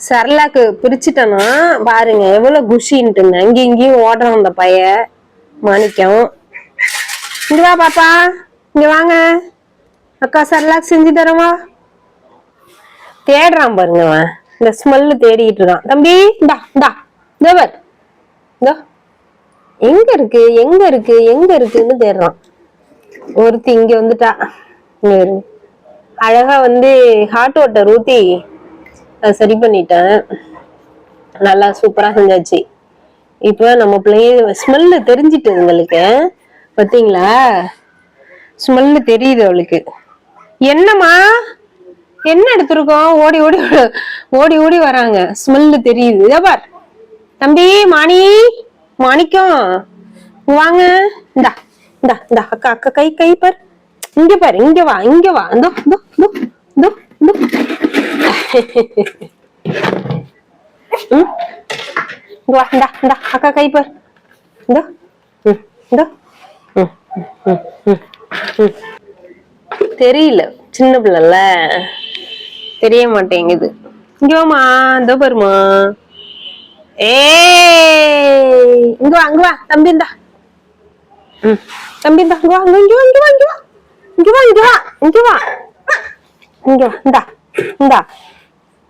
சரலாக்கு பிரிச்சுட்டேன்னா பாருங்க எவ்வளவு குஷின்ட்டுங்க. அங்க இங்கேயும் ஓடுறான் அந்த பைய மாணிக்கம். இங்க வா பாப்பா. இங்க வாங்க. அக்கா சரலாக் செஞ்சு தரவா? தேடுறான் பாருங்க அவன். இந்த ஸ்மெல்லு தேடிட்டு இருக்கான். தம்பி இந்தா இந்தா. தேவர் இதோ எங்க இருக்கு? எங்க இருக்கு? எங்க இருக்குன்னு தேடுறான். ஒருத்தி இங்க வந்துட்டா. அழகா வந்து ஹாட் வாட்டர் ஊத்தி சரி பண்ணிட்டேன். நல்லா சூப்பரா செஞ்சாச்சு. இப்போ நம்ம பிள்ளைங்க ஸ்மெல்லு தெரிஞ்சிட்டு உங்களுக்கு. பார்த்தீங்களா ஸ்மெல்லு தெரியுது அவளுக்கு. என்னம்மா? என்ன எடுத்திருக்கோம்? ஓடி ஓடி ஓடி ஓடி வராங்க. ஸ்மெல்லு தெரியுது. பார். தம்பி மாணி மாணிக்கம். வாங்க. இந்தா இந்தா இந்தா. அக்கா அக்கா கை கை பார். இங்க பாரு இங்க வா இங்க வா. இந்தோ இந்தோ இந்தோ இந்தோ. இந்தோ இந்தா இந்தா அக்கா கை பார் இந்தோ இந்தோ தெரியல சின்ன பிள்ளைல தெரிய மாட்டேங்குது இங்க வாமா இதோ பாருமா ஏய் இங்க வா இங்க வா தம்பி இந்தா தம்பி இந்தா இங்க வா இங்க இங்க வா இங்க வா இங்க வா இங்க வா இங்க வா இங்க வா இந்தா இந்தா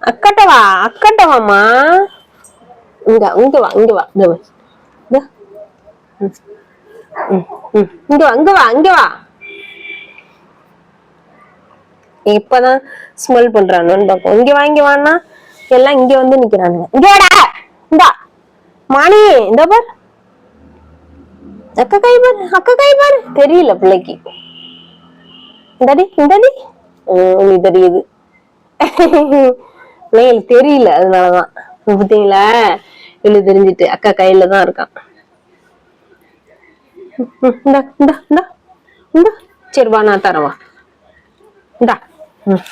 அக்கட்ட வா அக்கட்ட வாமா இங்க இங்க வா. இங்க வா. இதோ வா. இங்க வா இங்க வா இங்க வா. இப்பதான் ஸ்மெல் பண்றானுன்னு பாப்போம் இங்க வாங்கி வான்னா எல்லாம் இங்க வந்து நிக்கிறானுங்க. இங்க வாடா. இந்தா. மாணி இந்த பார். அக்கா கை பாரு அக்கா கை பாரு. தெரியல பிள்ளைக்கு. இந்தடி இந்தடி. நீ தெரியுது. பிள்ளைங்களுக்கு தெரியல அதனாலதான். பார்த்தீங்களா இவளுக்கு தெரிஞ்சிட்டு அக்கா கையில தான் இருக்கான். சரி வா நான் தரவா இந்தா. ம்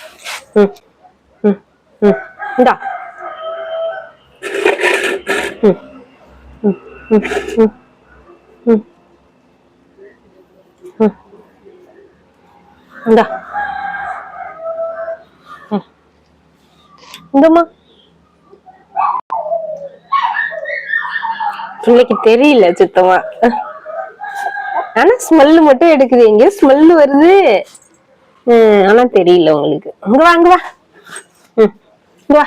இந்தா. ம் ம் ம் ம். இந்தா ம் இந்தம்மா. பிள்ளைக்கு தெரியல சுத்தமா ஆனா ஸ்மெல்லு மட்டும் எடுக்குது. எங்க ஸ்மெல்லு வருது. ஆனா தெரியல உங்களுக்கு. அங்க வா அங்க வா. இங்க வா.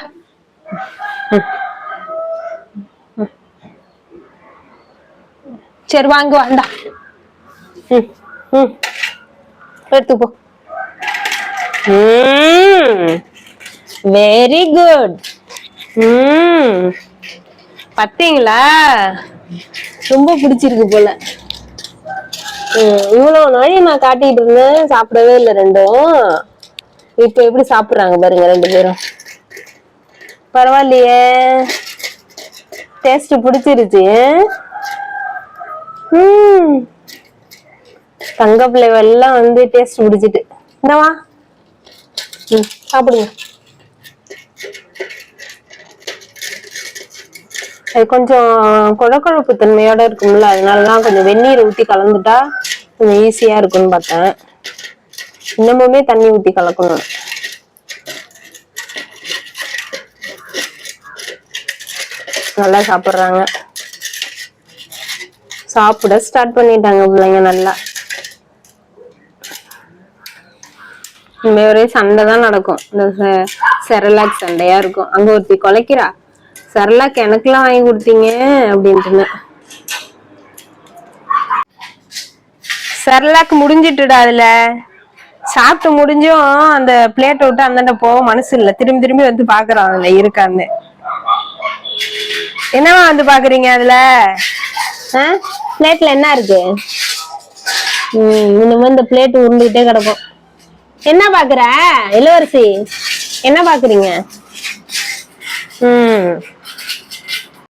சரி வாங்க வா ம் ம். எடுத்து போ வெரி குட் ம். பாத்தீங்களா? ரொம்ப பிடிச்சிருக்கு போல. இவ்வளவு நாளை நான் காட்டிட்டு இருந்தேன். சாப்பிடவே இல்லை ரெண்டும். இப்ப எப்படி சாப்பிடுறாங்க பாருங்க ரெண்டு பேரும். பரவாயில்லையே. டேஸ்ட் பிடிச்சிருச்சு. ம். தங்க பிள்ளைவெல்லாம் வந்து டேஸ்ட் பிடிச்சிட்டு. இந்தவா? ம் சாப்பிடுங்க. அது கொஞ்சம் குழக்குழப்பு தன்மையோட இருக்கும்ல. அதனாலதான் கொஞ்சம் வெந்நீர் ஊத்தி கலந்துட்டா கொஞ்சம் ஈஸியா இருக்கும்னு பார்த்தேன். இன்னமுமே தண்ணி ஊத்தி கலக்கணும். நல்லா சாப்பிடுறாங்க. சாப்பிட ஸ்டார்ட் பண்ணிட்டாங்க பிள்ளைங்க நல்லா. இனிமே ஒரே சண்டை தான் நடக்கும். இந்த செரலாக் சண்டையா இருக்கும். அங்க ஒருத்தி குலைக்கிறா. செரலாக் எனக்கெல்லாம் வாங்கி கொடுத்தீங்க அப்படின்ட்டுன்னு. செரலாக் முடிஞ்சிட்டுடா அதுல. சாப்பிட்டு முடிஞ்சும் அந்த பிளேட்டை விட்டு அந்தாண்ட போக மனசு இல்ல. திரும்பி திரும்பி வந்து பாக்குறான் அதுல இருக்கான்னு. என்னவா வந்து பாக்குறீங்க அதுல? பிளேட்ல என்ன இருக்கு? உம் இந்த பிளேட் உருண்டுகிட்டே கிடக்கும். என்ன பாக்குற? இளவரசி. என்ன பாக்குறீங்க? ம்.